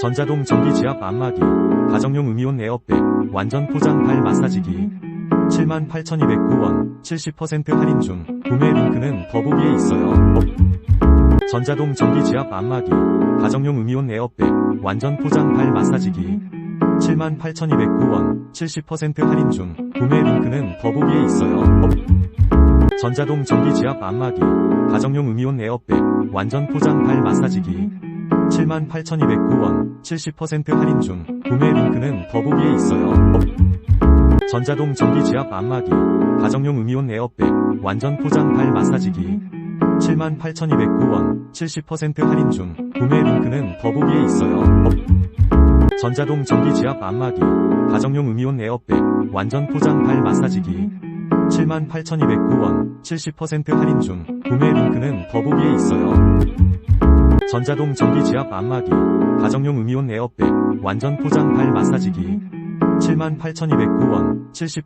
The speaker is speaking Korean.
전자동 전기 지압 안마기, 가정용 음이온 에어백, 완전 포장 발 마사지기. 78,209원, 70% 할인 중, 구매 링크는 더보기에 있어요. 전자동 전기 지압 안마기, 가정용 음이온 에어백, 완전 포장 발 마사지기. 78,209원, 70% 할인 중, 구매 링크는 더보기에 있어요. 전자동 전기 지압 안마기, 가정용 음이온 에어백, 완전 포장 발 마사지기. 78,209원, 70% 할인 중, 구매 링크는 더보기에 있어요. 전자동 전기 지압 안마기, 가정용 음이온 에어백, 완전 포장 발 마사지기. 78,209원, 70% 할인 중, 구매 링크는 더보기에 있어요. 전자동 전기 지압 안마기, 가정용 음이온 에어백, 완전 포장 발 마사지기. 78,209원, 70% 할인 중, 구매 링크는 더보기에 있어요. 전자동 전기 지압 안마기, 가정용 음이온 에어백, 완전 포장 발 마사지기. 78,209원, 70